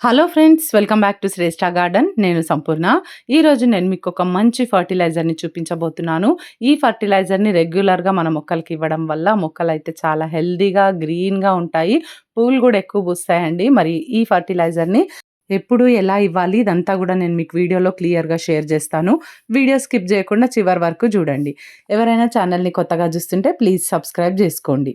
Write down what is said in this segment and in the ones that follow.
Hello friends welcome back to Shreshta garden నేను సంపూర్ణ. ఈరోజు నేను మీకు ఒక మంచి ఫర్టిలైజర్ని చూపించబోతున్నాను. ఈ ఫర్టిలైజర్ని రెగ్యులర్గా మన మొక్కలకి ఇవ్వడం వల్ల మొక్కలు అయితే చాలా హెల్దీగా గ్రీన్గా ఉంటాయి. పూలు కూడా ఎక్కువ పూస్తాయండి. మరి ఈ ఫర్టిలైజర్ని ఎప్పుడు ఎలా ఇవ్వాలి? ఇదంతా కూడా నేను మీకు వీడియోలో క్లియర్గా షేర్ చేస్తాను. వీడియో స్కిప్ చేయకుండా చివరి వరకు చూడండి. ఎవరైనా ఛానల్ని కొత్తగా చూస్తుంటే ప్లీజ్ సబ్స్క్రైబ్ చేసుకోండి.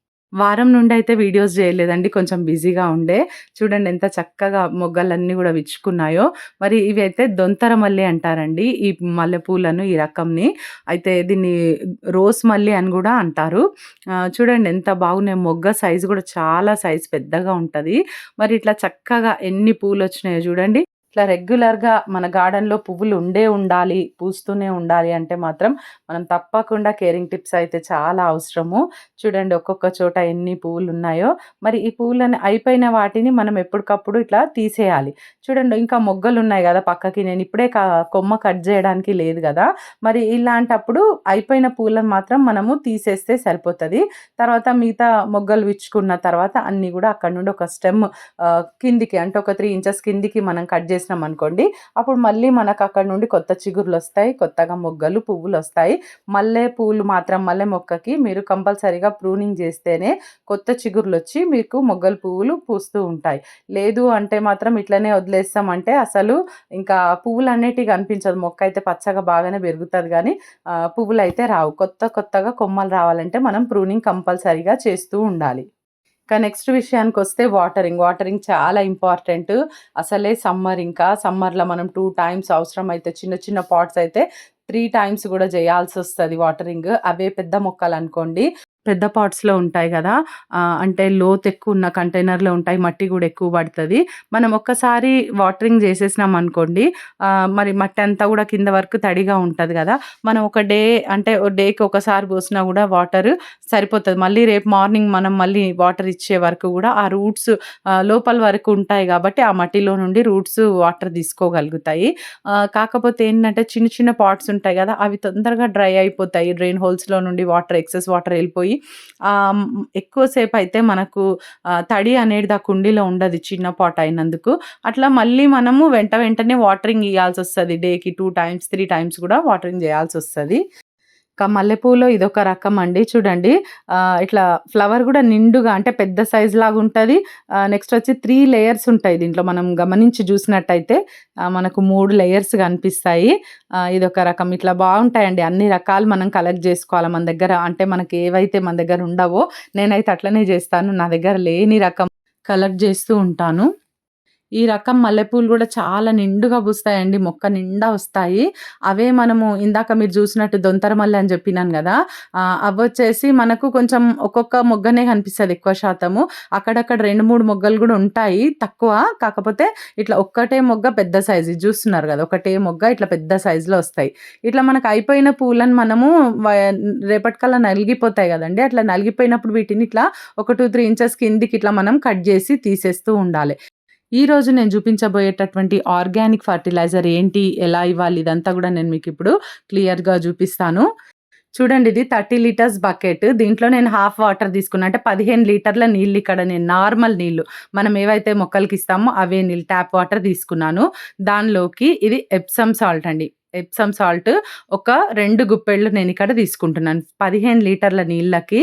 వారం నుండి అయితే వీడియోస్ చేయలేదండి. కొంచెం బిజీగా ఉండే. చూడండి ఎంత చక్కగా మొగ్గలన్నీ కూడా విచ్చుకున్నాయో. మరి ఇవి అయితే దొంతర మల్లి అంటారండి. ఈ మల్లెపూలను ఈ రకంని. అయితే దీన్ని రోస్ మల్లి అని కూడా అంటారు. చూడండి ఎంత బాగున్నాయి. మొగ్గ సైజు కూడా చాలా సైజు పెద్దగా ఉంటుంది. మరి ఇట్లా చక్కగా ఎన్ని పూలు వచ్చినాయో చూడండి. ఇట్లా రెగ్యులర్గా మన గార్డెన్లో పువ్వులు ఉండే ఉండాలి పూస్తూనే ఉండాలి అంటే మాత్రం మనం తప్పకుండా కేరింగ్ టిప్స్ అయితే చాలా అవసరము. చూడండి ఒక్కొక్క చోట ఎన్ని పువ్వులు ఉన్నాయో మరి ఈ పువ్వులని అయిపోయిన వాటిని మనం ఎప్పటికప్పుడు ఇట్లా తీసేయాలి. చూడండి ఇంకా మొగ్గలు ఉన్నాయి కదా పక్కకి నేను ఇప్పుడే కొమ్మ కట్ చేయడానికి లేదు కదా. మరి ఇలాంటప్పుడు అయిపోయిన పూలను మాత్రం మనము తీసేస్తే సరిపోతుంది. తర్వాత మిగతా మొగ్గలు విచ్చుకున్న తర్వాత అన్నీ కూడా అక్కడ నుండి ఒక స్టెమ్ కిందికి అంటే ఒక త్రీ ఇంచెస్ కిందికి మనం కట్ చేసి చేసినాం అనుకోండి అప్పుడు మళ్ళీ మనకు అక్కడ నుండి కొత్త చిగురులు వస్తాయి కొత్తగా మొగ్గలు పువ్వులు వస్తాయి. మల్లె పువ్వులు మాత్రం మల్లె మొక్కకి మీరు కంపల్సరీగా ప్రూనింగ్ చేస్తేనే కొత్త చిగురులు వచ్చి మీకు మొగ్గలు పువ్వులు పూస్తూ ఉంటాయి. లేదు అంటే మాత్రం ఇట్లనే వదిలేస్తామంటే అసలు ఇంకా పువ్వులు అనేటివి కనిపించదు. మొక్క అయితే పచ్చగా బాగానే పెరుగుతుంది కానీ పువ్వులు అయితే రావు. కొత్త కొత్తగా కొమ్మలు రావాలంటే మనం ప్రూనింగ్ కంపల్సరీగా చేస్తూ ఉండాలి. కానీ నెక్స్ట్ విషయానికి వస్తే వాటరింగ్ వాటరింగ్ చాలా ఇంపార్టెంట్ అసలే సమ్మర్ ఇంకా. సమ్మర్లో మనం టూ టైమ్స్ అవసరం అయితే చిన్న చిన్న పాట్స్ అయితే త్రీ టైమ్స్ కూడా చేయాల్సి వస్తుంది వాటరింగ్ అవే పెద్ద మొక్కలు అనుకోండి పెద్ద పాట్స్‌లో ఉంటాయి కదా అంటే లోతు ఎక్కువ ఉన్న కంటైనర్‌లో ఉంటాయి. మట్టి కూడా ఎక్కువ పడుతుంది మనం ఒక్కసారి వాటరింగ్ చేసేసినాం అనుకోండి మరి మట్టి అంతా కూడా కింద వరకు తడిగా ఉంటుంది కదా మనం ఒక డే అంటే డేకి ఒకసారి పోసినా కూడా వాటర్ సరిపోతుంది మళ్ళీ రేపు మార్నింగ్ మనం మళ్ళీ వాటర్ ఇచ్చే వరకు కూడా ఆ రూట్స్ లోపల వరకు ఉంటాయి కాబట్టి ఆ మట్టిలో నుండి రూట్స్ వాటర్ తీసుకోగలుగుతాయి. కాకపోతే ఏంటంటే చిన్న చిన్న పాట్స్ ఉంటాయి కదా అవి తొందరగా డ్రై అయిపోతాయి. డ్రైన్ హోల్స్‌లో నుండి వాటర్ ఎక్సెస్ వాటర్ వెళ్ళిపోయి ఎక్కువసేపు అయితే మనకు తడి అనేది ఆ కుండీలో ఉండదు చిన్న పాట్ అయినందుకు. అట్లా మళ్ళీ మనము వెంట వెంటనే వాటరింగ్ ఇవ్వాల్సి వస్తుంది డేకి టూ టైమ్స్ త్రీ టైమ్స్ కూడా వాటరింగ్ చేయాల్సి వస్తుంది మల్లెపూలో ఇదొక రకం అండి. చూడండి. ఇట్లా ఫ్లవర్ కూడా నిండుగా అంటే పెద్ద సైజ్ లాగా ఉంటుంది. నెక్స్ట్ వచ్చి త్రీ లేయర్స్ ఉంటాయి దీంట్లో. మనం గమనించి చూసినట్టయితే మనకు మూడు లేయర్స్ కనిపిస్తాయి. ఇదొక రకం. ఇట్లా బాగుంటాయండి. అన్ని రకాలు మనం కలెక్ట్ చేసుకోవాలి మన దగ్గర. అంటే మనకి ఏవైతే మన దగ్గర ఉండవో నేనైతే అట్లనే చేస్తాను. నా దగ్గర లేని రకం కలెక్ట్ చేస్తూ ఉంటాను. ఈ రకం మల్లెపూలు కూడా చాలా నిండుగా పూస్తాయండి మొక్క నిండా వస్తాయి. అవే మనము ఇందాక మీరు చూసినట్టు దొంతర మల్లె అని చెప్పినాను కదా అవి వచ్చేసి మనకు కొంచెం ఒక్కొక్క మొగ్గనే కనిపిస్తుంది ఎక్కువ శాతము. అక్కడక్కడ రెండు మూడు మొగ్గలు కూడా ఉంటాయి తక్కువ కాకపోతే ఇట్లా ఒక్కటే మొగ్గ పెద్ద సైజు. చూస్తున్నారు కదా ఒకటే మొగ్గ ఇట్లా పెద్ద సైజులో వస్తాయి. ఇట్లా మనకు అయిపోయిన పూలను మనము రేపటికల్లా నలిగిపోతాయి కదండి అట్లా నలిగిపోయినప్పుడు వీటిని ఇట్లా ఒక టూ త్రీ ఇంచెస్ కిందికి ఇట్లా మనం కట్ చేసి తీసేస్తూ ఉండాలి. ఈరోజు నేను చూపించబోయేటటువంటి ఆర్గానిక్ ఫర్టిలైజర్ ఏంటి ఎలా ఇవ్వాలి ఇదంతా కూడా నేను మీకు ఇప్పుడు క్లియర్గా చూపిస్తాను. చూడండి ఇది థర్టీ లీటర్స్ బకెట్. దీంట్లో నేను హాఫ్ వాటర్ తీసుకున్నా అంటే పదిహేను లీటర్ల నీళ్ళు ఇక్కడ నేను నార్మల్ నీళ్ళు మనం ఏవైతే మొక్కలకి ఇస్తామో అవే నీళ్ళు ట్యాప్ వాటర్ తీసుకున్నాను. దానిలోకి ఇది ఎప్సమ్ సాల్ట్ అండి. ఎప్సమ్ సాల్ట్ ఒక రెండు గుప్పెళ్ళు నేను ఇక్కడ తీసుకుంటున్నాను. పదిహేను లీటర్ల నీళ్ళకి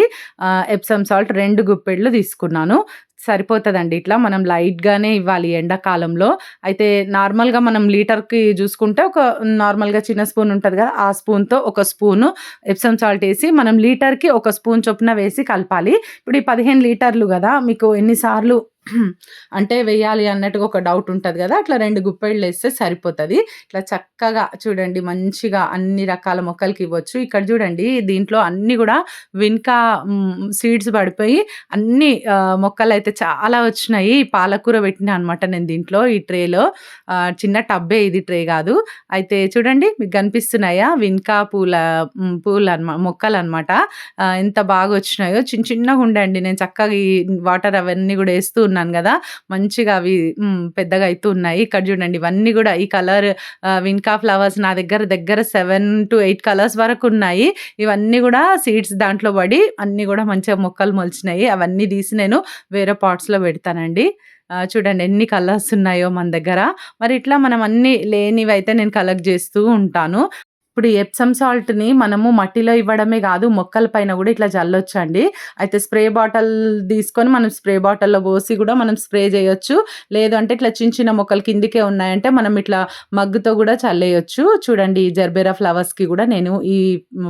ఎప్సమ్ సాల్ట్ రెండు గుప్పెళ్ళు తీసుకున్నాను. సరిపోతుందండి. ఇట్లా మనం లైట్గానే ఇవ్వాలి ఎండాకాలంలో. అయితే నార్మల్గా మనం లీటర్కి చూసుకుంటే ఒక నార్మల్గా చిన్న స్పూన్ ఉంటుంది కదా ఆ స్పూన్తో ఒక స్పూను ఎప్సమ్ సాల్ట్ వేసి మనం లీటర్కి ఒక స్పూన్ చొప్పున వేసి కలపాలి. ఇప్పుడు ఈ పదిహేను లీటర్లు కదా మీకు ఎన్నిసార్లు అంటే వెయ్యాలి అన్నట్టుగా ఒక డౌట్ ఉంటుంది కదా అట్లా రెండు గుప్పెళ్ళు వేస్తే సరిపోతుంది ఇట్లా చక్కగా చూడండి మంచిగా అన్ని రకాల మొక్కలకి ఇవ్వచ్చు. ఇక్కడ చూడండి దీంట్లో అన్నీ కూడా విన్‌కా సీడ్స్ పడిపోయి అన్నీ మొక్కలు మొక్కలైతే చాలా వచ్చినాయి. పాలకూర పెట్టినా అనమాట నేను దీంట్లో ఈ ట్రేలో. చిన్న టబ్బే ఇది ట్రే కాదు అయితే చూడండి మీకు కనిపిస్తున్నాయా? విన్‌కా పూల పూలు అనమా మొక్కలనమాట. అనమాట ఎంత బాగొచ్చినాయో చిన్న చిన్నగా ఉండండి నేను చక్కగా ఈ వాటర్ అవన్నీ కూడా వేస్తూ ఉన్నాను కదా మంచిగా అవి పెద్దగా అయితే ఉన్నాయి. ఇక్కడ చూడండి ఇవన్నీ కూడా ఈ కలర్ విన్‌కా ఫ్లవర్స్ నా దగ్గర దగ్గర 7-8 కలర్స్ వరకు ఉన్నాయి ఇవన్నీ కూడా సీడ్స్ దాంట్లో పడి అన్నీ కూడా మంచిగా మొక్కలు మొలిచినాయి. అవన్నీ తీసి నేను వేరే పాట్స్‌లో పెడతానండి. చూడండి ఎన్ని కలర్స్ ఉన్నాయో మన దగ్గర. మరి ఇట్లా మనం అన్నీ లేనివైతే నేను కలెక్ట్ చేస్తూ ఉంటాను. ఇప్పుడు ఎప్సమ్ సాల్ట్‌ని మనము మట్టిలో ఇవ్వడమే కాదు మొక్కల పైన కూడా ఇట్లా జల్లొచ్చండి. అయితే స్ప్రే బాటిల్ తీసుకొని మనం స్ప్రే బాటిల్‌లో పోసి కూడా మనం స్ప్రే చేయొచ్చు లేదు అంటే ఇట్లా చిన్న చిన్న మొక్కలు కిందకే ఉన్నాయంటే మనం ఇట్లా మగ్గుతో కూడా చల్లేయొచ్చు. చూడండి ఈ జర్బేరా ఫ్లవర్స్‌కి కూడా నేను ఈ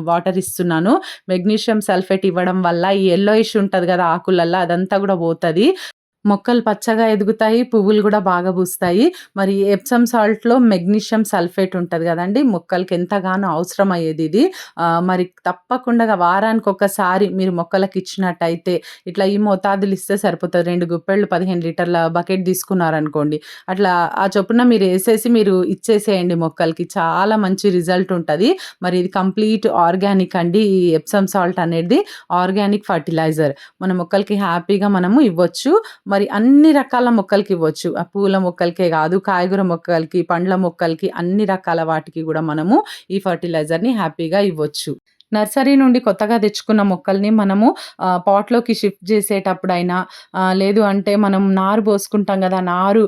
వాటర్ ఇస్తున్నాను. మెగ్నీషియం సల్ఫేట్ ఇవ్వడం వల్ల ఈ ఎల్లో ఇష్యూ ఉంటుంది కదా ఆకులల్లో అదంతా కూడా పోతుంది మొక్కలు పచ్చగా ఎదుగుతాయి. పువ్వులు కూడా బాగా పూస్తాయి. మరి ఎప్సమ్ సాల్ట్‌లో మెగ్నీషియం సల్ఫేట్ ఉంటుంది కదండి మొక్కలకి ఎంతగానో అవసరమయ్యేది ఇది. మరి తప్పకుండా వారానికి ఒకసారి మీరు మొక్కలకిచ్చినట్టయితే ఇట్లా ఈ మోతాదులు ఇస్తే సరిపోతుంది రెండు గుప్పెళ్ళు 15 లీటర్ల బకెట్ తీసుకున్నారనుకోండి. అట్లా ఆ చొప్పున మీరు వేసేసి మీరు ఇచ్చేసేయండి మొక్కలకి. చాలా మంచి రిజల్ట్ ఉంటుంది మరి ఇది కంప్లీట్ ఆర్గానిక్ అండి. ఈ ఎప్సమ్ సాల్ట్ అనేది ఆర్గానిక్ ఫర్టిలైజర్. మన మొక్కలకి హ్యాపీగా మనము ఇవ్వచ్చు. మరి మరి అన్ని రకాల మొక్కలకి ఇవ్వచ్చు. ఆ పూల మొక్కలకే కాదు కాయగూర మొక్కలకి, పండ్ల మొక్కలకి అన్ని రకాల వాటికి కూడా మనము ఈ ఫర్టిలైజర్‌ని హ్యాపీగా ఇవ్వచ్చు. నర్సరీ నుండి కొత్తగా తెచ్చుకున్న మొక్కల్ని మనము పాట్‌లోకి షిఫ్ట్ చేసేటప్పుడైనా లేదు అంటే మనం నారు పోసుకుంటాం కదా నారు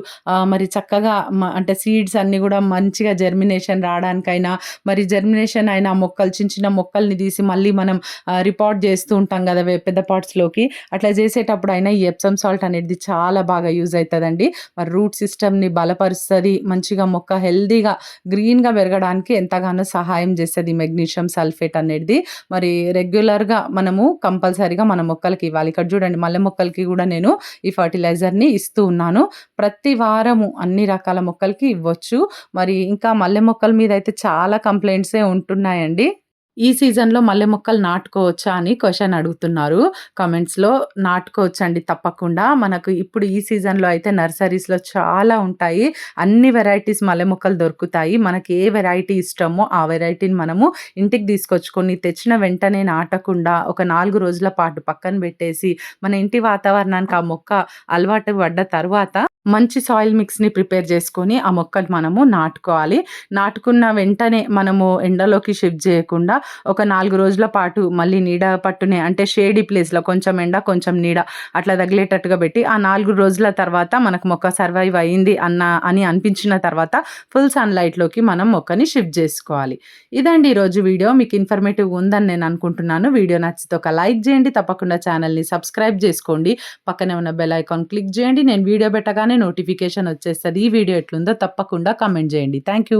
మరి చక్కగా అంటే సీడ్స్ అన్నీ కూడా మంచిగా జర్మినేషన్ రావడానికైనా మరి జర్మినేషన్ అయిన మొక్కలు చిన్న చిన్న మొక్కల్ని తీసి మళ్ళీ మనం రిపోర్ట్ చేస్తూ ఉంటాం కదా వే పెద్ద పాట్స్‌లోకి అట్లా చేసేటప్పుడు అయినా ఈ ఎప్సమ్ సాల్ట్ అనేది చాలా బాగా యూజ్ అవుతుందండి మరి రూట్ సిస్టమ్‌ని బలపరుస్తుంది మంచిగా మొక్క హెల్దీగా గ్రీన్‌గా పెరగడానికి ఎంతగానో సహాయం చేస్తుంది మెగ్నీషియం సల్ఫేట్ అనేది. మరి రెగ్యులర్‌గా మనము కంపల్సరీగా మన మొక్కలకి ఇవ్వాలి. ఇక్కడ చూడండి మల్లె మొక్కలకి కూడా నేను ఈ ఫర్టిలైజర్‌ని ఇస్తూ ఉన్నాను. ప్రతి వారము అన్ని రకాల మొక్కలకి ఇవ్వచ్చు. మరి ఇంకా మల్లె మొక్కల మీద అయితే చాలా కంప్లైంట్సే ఉంటున్నాయండి. ఈ సీజన్‌లో మల్లె మొక్కలు నాటుకోవచ్చా అని క్వశ్చన్ అడుగుతున్నారు కామెంట్స్‌లో. నాటుకోవచ్చండి తప్పకుండా. మనకు ఇప్పుడు ఈ సీజన్‌లో అయితే నర్సరీస్‌లో చాలా ఉంటాయి. అన్ని వెరైటీస్ మల్లె మొక్కలు దొరుకుతాయి. మనకి ఏ వెరైటీ ఇష్టమో ఆ వెరైటీని మనము ఇంటికి తీసుకొచ్చుకొని తెచ్చిన వెంటనే నాటకుండా ఒక నాలుగు రోజుల పాటు పక్కన పెట్టేసి మన ఇంటి వాతావరణానికి ఆ మొక్క అలవాటు పడ్డ తర్వాత మంచి సాయిల్ మిక్స్‌ని ప్రిపేర్ చేసుకొని ఆ మొక్కలు మనము నాటుకోవాలి. నాటుకున్న వెంటనే మనము ఎండలోకి షిఫ్ట్ చేయకుండా ఒక నాలుగు రోజుల పాటు మళ్ళీ నీడ పట్టునే అంటే షేడీ ప్లేస్‌లో కొంచెం ఎండ, కొంచెం నీడ అట్లా తగిలేటట్టుగా పెట్టి ఆ నాలుగు రోజుల తర్వాత మనకు మొక్క సర్వైవ్ అయింది అన్న అని అనిపించిన తర్వాత ఫుల్ సన్‌లైట్‌లోకి మనం మొక్కని షిఫ్ట్ చేసుకోవాలి ఇదండి ఈరోజు వీడియో. మీకు ఇన్ఫర్మేటివ్ ఉందని నేను అనుకుంటున్నాను. వీడియో నచ్చితే ఒక లైక్ చేయండి తప్పకుండా ఛానల్ని సబ్స్క్రైబ్ చేసుకోండి పక్కనే ఉన్న బెల్ ఐకాన్ క్లిక్ చేయండి నేను వీడియో పెట్టగానే నోటిఫికేషన్ వచ్చేస్తుంది ఈ వీడియో ఎట్లుందో తప్పకుండా కామెంట్ చేయండి థ్యాంక్ యూ.